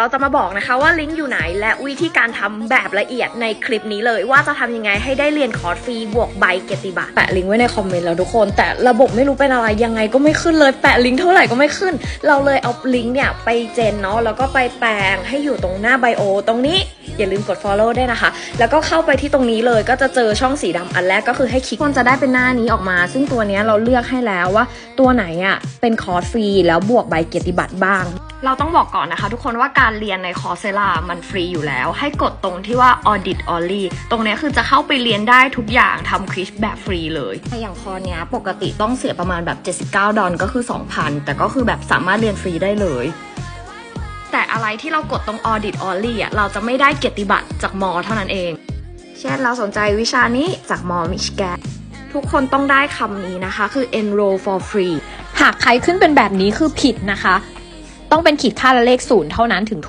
เราจะมาบอกนะคะว่าลิงก์อยู่ไหนและวิธีการทำแบบละเอียดในคลิปนี้เลย ว่าจะทำยังไงให้ได้เรียนคอร์สฟรีบวกใบเกียรติบัตรแปะลิงก์ไว้ในคอมเมนต์แล้วทุกคน แต่ระบบไม่รู้เป็นอะไรยังไงก็ไม่ขึ้นเลยแปะลิงก์เท่าไหร่ก็ไม่ขึ้น เราเลยเอาลิงก์เนี่ยไปเจนเนาะแล้วก็ไปแปลงให้อยู่ตรงหน้าไบโอตรงนี้อย่าลืมกด follow ด้นะคะ แล้วก็เข้าไปที่ตรงนี้เลยก็จะเจอช่องสีดำอันแรกก็คือให้คลิกคนจะได้เป็นหน้านี้ออกมา ซึ่งตัวเนี้ยเราเลือกให้แล้วว่า ตัวไหนอะเป็นคอร์สฟรีแล้วบวกใบเกียรติบัตรบ้าง เราต้องบอกก่อนนะคะ ทุกคนว่าการเรียนในคอร์สเซล่ามันฟรีอยู่แล้ว ให้กดตรงที่ว่า audit only ตรงเนี้ยคือจะเข้าไปเรียนได้ทุกอย่างทำควิสแบบฟรีเลยอย่างคอร์สเนี้ยปกติต้องเสียประมาณแบบ 79 ดอลก็คือ 2,000 แต่ก็คือแบบสามารถเรียนฟรีได้เลยแต่อะไรที่เรากดตรง audit only อะเราจะไม่ได้เกียรติบัตรจากมอเท่านั้นเอง เช่นเราสนใจวิชานี้จากมอมิชิแกนทุกคนต้องได้คำนี้นะคะ คือ enroll for free หากใครขึ้นเป็นแบบนี้คือผิดนะคะ ต้องเป็นขีดค่าและเลขศูนย์เท่านั้นถึงถูก